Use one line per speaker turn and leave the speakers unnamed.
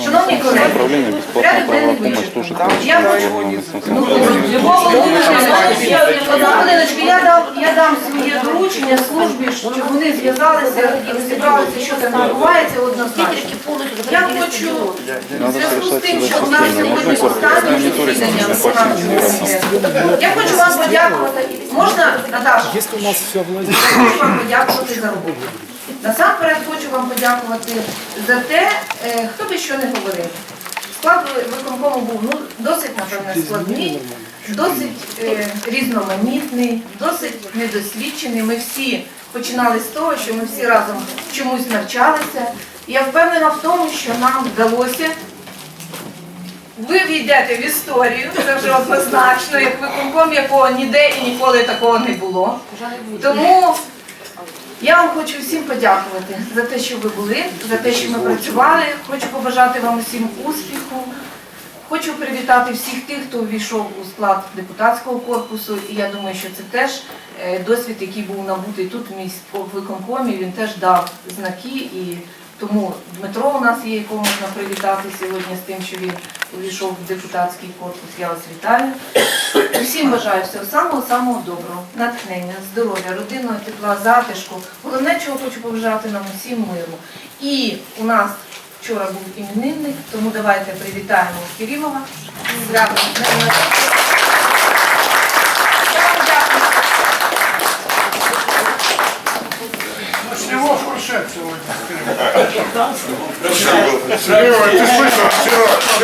Шановні колеги, порядок денний вичерпаний. Я хочу Ну, Любов Володимирівна, одну хвилиночку, я дам, я дам своє доручення службі, щоб вони зв'язалися і розібралися, що там відбувається однозначно. Я хочу, в зв'язку з тим, що в нас сьогодні останнє засідання виконавчого я хочу вам подякувати. Можна, Наташа?
Если у нас все влазит.
Хочу вам подякувати за роботу. Насамперед хочу вам подякувати за те, е, хто би що не говорив. Склад виконкому був ну, досить, напевне, складний, досить е, різноманітний, досить недосвідчений. Ми всі починали з того, що ми всі разом чомусь навчалися. І я впевнена в тому, що нам вдалося. Ви війдете в історію, це вже однозначно, як виконком, якого ніде і ніколи такого не було. Тому я вам хочу всім подякувати за те, що ви були, за те, що ми працювали. Хочу побажати вам усім успіху. Хочу привітати всіх тих, хто увійшов у склад депутатського корпусу. І я думаю, що це теж е, досвід, який був набутий тут в міськвиконкомі. Він теж дав знаки. І тому Дмитро у нас є, якого можна привітати сьогодні з тим, що він увійшов в депутатський корпус. Я вас вітаю. Усім бажаю всього самого самого доброго, натхнення, здоров'я, родинного тепла, затишку. Головне, чого хочу побажати нам усім миру. І у нас вчора був іменинник, тому давайте привітаємо Керімова. з святом. з днем народження. Я вам дякую.
Фуршет сегодня. Серега, ты слышал? Серега,